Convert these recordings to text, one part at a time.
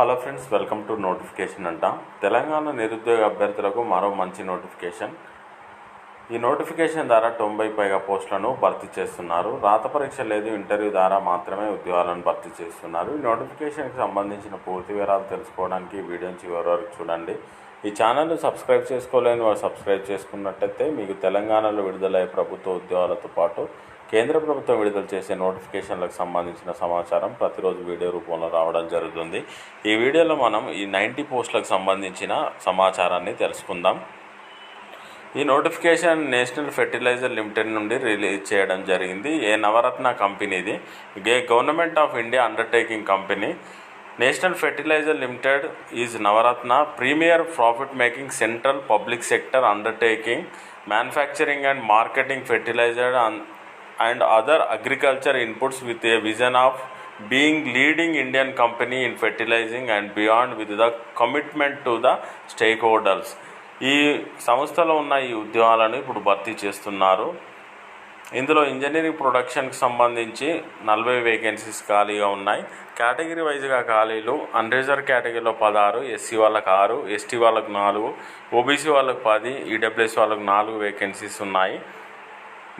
Hello friends welcome to notification అంట. తెలంగాణ నిరుద్యోగ అభ్యర్థులకు మరో మంచి నోటిఫికేషన్. ఈ నోటిఫికేషన్ ద్వారా తొంభై పైగా పోస్టులను భర్తీ చేస్తున్నారు. రాత పరీక్ష లేదు ఇంటర్వ్యూ ద్వారా మాత్రమే ఉద్యోగాలను భర్తీ చేస్తున్నారు. ఈ నోటిఫికేషన్కి సంబంధించిన పూర్తి వివరాలు తెలుసుకోవడానికి ఈ వీడియోని చివరి వరకు చూడండి. ఈ ఛానల్ సబ్స్క్రైబ్ చేసుకోలేని వారు సబ్స్క్రైబ్ చేసుకున్నట్టయితే మీకు తెలంగాణలో విడుదలయ్యే ప్రభుత్వ ఉద్యోగాలతో పాటు కేంద్ర ప్రభుత్వం విడుదల చేసే నోటిఫికేషన్లకు సంబంధించిన సమాచారం ప్రతిరోజు వీడియో రూపంలో రావడం జరుగుతుంది. ఈ వీడియోలో మనం ఈ నైంటీ పోస్టులకు సంబంధించిన సమాచారాన్ని తెలుసుకుందాం. ఈ నోటిఫికేషన్ నేషనల్ ఫెర్టిలైజర్ లిమిటెడ్ నుండి రిలీజ్ చేయడం జరిగింది. ఏ నవరత్న కంపెనీది? గే government of India undertaking company. National fertilizer limited is Navratna premier profit making central public sector undertaking manufacturing and marketing fertilizer and other agriculture inputs with a vision of being leading Indian company in fertilizing and beyond with the commitment to the stakeholders ఈ సంస్థలో ఉన్న ఈ ఉద్యమాలను ఇప్పుడు భర్తీ చేస్తున్నారు. ఇందులో engineering ప్రొడక్షన్కి సంబంధించి నలభై వేకెన్సీస్ ఖాళీగా ఉన్నాయి. కేటగిరీ వైజ్గా ఖాళీలు అన్రిజర్వ్ కేటగిరీలో పదహారు ఎస్సీ వాళ్ళకి ఆరు ఎస్టీ వాళ్ళకు నాలుగు ఓబీసీ వాళ్ళకు పది ఈడబ్ల్యూఎస్ వాళ్ళకు నాలుగు వేకెన్సీస్ ఉన్నాయి.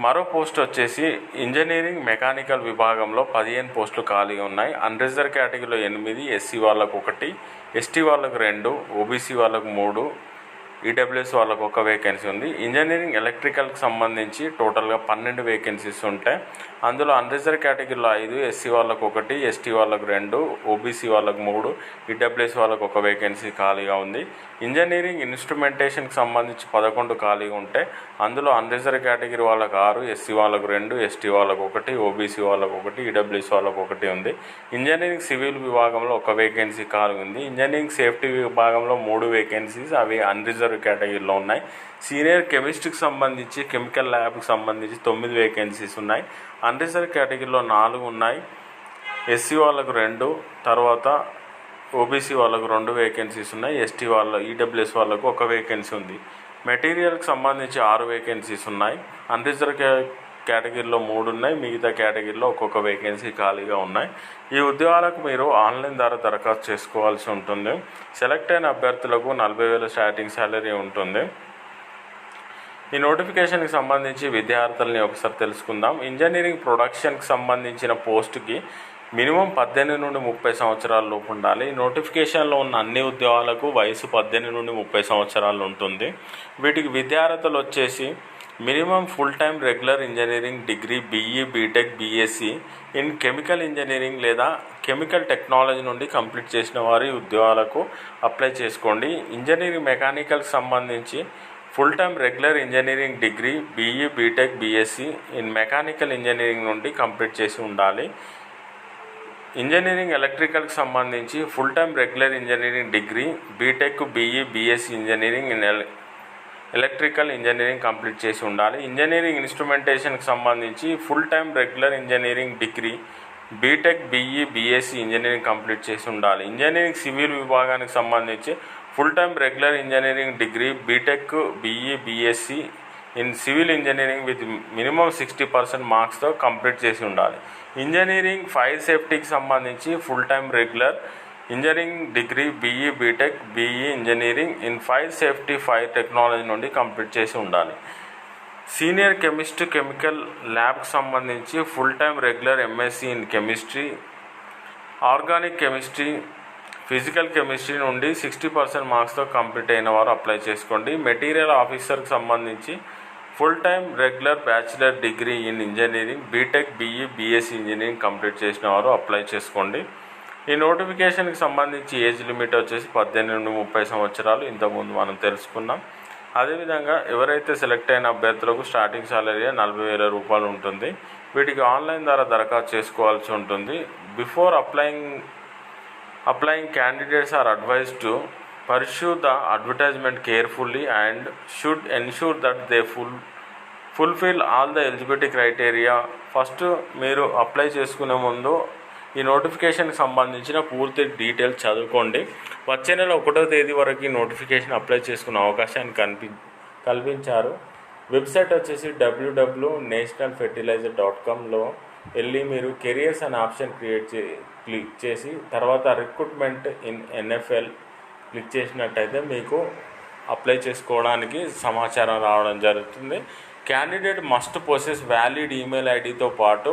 మరో పోస్ట్ వచ్చేసి ఇంజనీరింగ్ మెకానికల్ విభాగంలో పదిహేను పోస్టులు ఖాళీగా ఉన్నాయి. అన్రిజర్వ్ కేటగిరీలో ఎనిమిది ఎస్సీ వాళ్ళకు ఒకటి ఎస్టీ వాళ్ళకు రెండు ఓబీసీ వాళ్ళకు మూడు ఈడబ్ల్యూఎస్ వాళ్ళకు ఒక వేకెన్సీ ఉంది. ఇంజనీరింగ్ ఎలక్ట్రికల్కి సంబంధించి టోటల్గా పన్నెండు వేకెన్సీస్ ఉంటాయి. అందులో అన్రిజర్వ్ కేటగిరీలో ఐదు ఎస్సీ వాళ్ళకు ఒకటి ఎస్టీ వాళ్ళకు రెండు ఓబీసీ వాళ్ళకు మూడు ఈడబ్ల్యూఎస్ వాళ్ళకు ఒక వేకెన్సీ ఖాళీగా ఉంది. ఇంజనీరింగ్ ఇన్స్ట్రుమెంటేషన్కి సంబంధించి పదకొండు ఖాళీగా ఉంటే అందులో అన్రిజర్వ్ కేటగిరీ వాళ్ళకు ఆరు ఎస్సీ వాళ్ళకు రెండు ఎస్టీ వాళ్ళకు ఒకటి ఓబీసీ వాళ్ళకు ఒకటి ఈడబ్ల్యూఎస్ వాళ్ళకు ఒకటి ఉంది. ఇంజనీరింగ్ సివిల్ విభాగంలో ఒక వేకెన్సీ ఖాళీ ఉంది. ఇంజనీరింగ్ సేఫ్టీ విభాగంలో మూడు వేకెన్సీస్ అవి అన్రిజర్వ్ కేటగిరీలో ఉన్నాయి. సీనియర్ కెమిస్ట్రీకి సంబంధించి కెమికల్ ల్యాబ్కి సంబంధించి తొమ్మిది వేకెన్సీస్ ఉన్నాయి. అన్రిజర్వ్ కేటగిరీలో నాలుగు ఉన్నాయి. ఎస్సీ వాళ్ళకు రెండు తర్వాత ఓబీసీ వాళ్ళకు రెండు వేకెన్సీస్ ఉన్నాయి. ఎస్టీ వాళ్ళ ఈడబ్ల్యూఎస్ వాళ్ళకు ఒక వేకెన్సీ ఉంది. మెటీరియల్కి సంబంధించి ఆరు వేకెన్సీస్ ఉన్నాయి. అన్రిజర్వ్ కేటగిరీలో మూడు ఉన్నాయి మిగతా కేటగిరీలో ఒక్కొక్క వేకెన్సీ ఖాళీగా ఉన్నాయి. ఈ ఉద్యోగాలకు మీరు ఆన్లైన్ ద్వారా దరఖాస్తు చేసుకోవాల్సి ఉంటుంది. సెలెక్ట్ అయిన అభ్యర్థులకు నలభై వేల స్టార్టింగ్ శాలరీ ఉంటుంది. ఈ నోటిఫికేషన్కి సంబంధించి విద్యార్థులని ఒకసారి తెలుసుకుందాం. ఇంజనీరింగ్ ప్రొడక్షన్కి సంబంధించిన పోస్టుకి మినిమం పద్దెనిమిది నుండి ముప్పై సంవత్సరాల లోపు ఉండాలి. ఈ నోటిఫికేషన్లో ఉన్న అన్ని ఉద్యోగాలకు వయసు పద్దెనిమిది నుండి ముప్పై సంవత్సరాలు ఉంటుంది. వీటికి విద్యార్థులు వచ్చేసి minimum full time regular engineering degree BE BTech BSc in chemical engineering లేదా కెమికల్ టెక్నాలజీ నుండి కంప్లీట్ చేసిన వారి ఉద్యోగాలకు అప్లై చేసుకోండి. ఇంజనీరింగ్ మెకానికల్కి సంబంధించి full time regular engineering degree BE BTech BSc in mechanical engineering నుండి కంప్లీట్ చేసి ఉండాలి. ఇంజనీరింగ్ ఎలక్ట్రికల్కి సంబంధించి full time regular engineering degree BTech BE BSc engineering in electrical engineering complete చేసి ఉండాలి. ఇంజనీరింగ్ ఇన్స్ట్రుమెంటేషన్కి సంబంధించి full time regular engineering degree BTech BE BSc engineering complete చేసి ఉండాలి. ఇంజనీరింగ్ సివిల్ విభాగానికి సంబంధించి full time regular engineering degree BTech BE BSc in civil engineering with minimum sixty percent మార్క్స్తో complete చేసి ఉండాలి. ఇంజనీరింగ్ ఫైర్ సేఫ్టీకి సంబంధించి full time regular engineering degree BE BTech BE engineering in fire safety fire technology నుండి complete చేసి ఉండాలి. Senior chemist chemical ల్యాబ్కి సంబంధించి full time regular MSc in chemistry organic chemistry physical chemistry నుండి సిక్స్టీ పర్సెంట్ మార్క్స్తో complete అయిన వారు apply చేసుకోండి. మెటీరియల్ ఆఫీసర్కి సంబంధించి full time regular bachelor degree in engineering BTech BE BSc engineering complete చేసిన వారు అప్లై చేసుకోండి. ఈ నోటిఫికేషన్కి సంబంధించి ఏజ్ లిమిట్ వచ్చేసి పద్దెనిమిది నుండి ముప్పై సంవత్సరాలు. ఇంతకుముందు మనం తెలుసుకున్నాం. అదేవిధంగా ఎవరైతే సెలెక్ట్ అయిన అభ్యర్థులకు స్టార్టింగ్ సాలరీ నలభై వేల రూపాయలు ఉంటుంది. వీటికి ఆన్లైన్ ద్వారా దరఖాస్తు చేసుకోవాల్సి ఉంటుంది. Before applying applying candidates are advise to pursue the advertisement carefully and should ensure that they full fulfil all the eligibility criteria. First మీరు అప్లై చేసుకునే ముందు ఈ నోటిఫికేషన్కి సంబంధించిన పూర్తి డీటెయిల్స్ చదువుకోండి. వచ్చే నెల ఒకటో తేదీ వరకు ఈ నోటిఫికేషన్ అప్లై చేసుకునే అవకాశాన్ని కనిపి కల్పించారు. వెబ్సైట్ వచ్చేసి డబ్ల్యూడబ్ల్యూ నేషనల్ ఫెర్టిలైజర్ డాట్ కామ్లో వెళ్ళి మీరు కెరియర్స్ అనే ఆప్షన్ క్రియేట్ చే క్లిక్ చేసి తర్వాత రిక్రూట్మెంట్ ఇన్ ఎన్ఎఫ్ఎల్ క్లిక్ చేసినట్టయితే మీకు అప్లై చేసుకోవడానికి సమాచారం రావడం జరుగుతుంది. Candidate must process valid email ఐడితో పాటు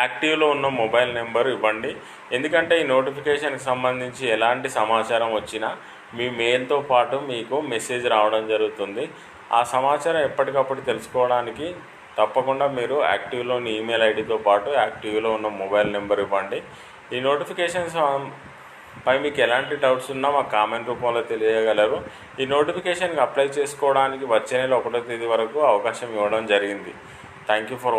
యాక్టివ్లో ఉన్న మొబైల్ నెంబర్ ఇవ్వండి. ఎందుకంటే ఈ నోటిఫికేషన్కి సంబంధించి ఎలాంటి సమాచారం వచ్చినా మీ మెయిల్తో పాటు మీకు మెసేజ్ రావడం జరుగుతుంది. ఆ సమాచారం ఎప్పటికప్పుడు తెలుసుకోవడానికి తప్పకుండా మీరు యాక్టివ్లోని ఈమెయిల్ ఐడితో పాటు యాక్టివ్లో ఉన్న మొబైల్ నెంబర్ ఇవ్వండి. ఈ నోటిఫికేషన్స్ పై మీకు ఎలాంటి డౌట్స్ ఉన్నా మా కామెంట్ రూపంలో తెలియగలరు. ఈ నోటిఫికేషన్కి అప్లై చేసుకోవడానికి వచ్చే నెల ఒకటో తేదీ వరకు అవకాశం ఇవ్వడం జరిగింది. Thank you for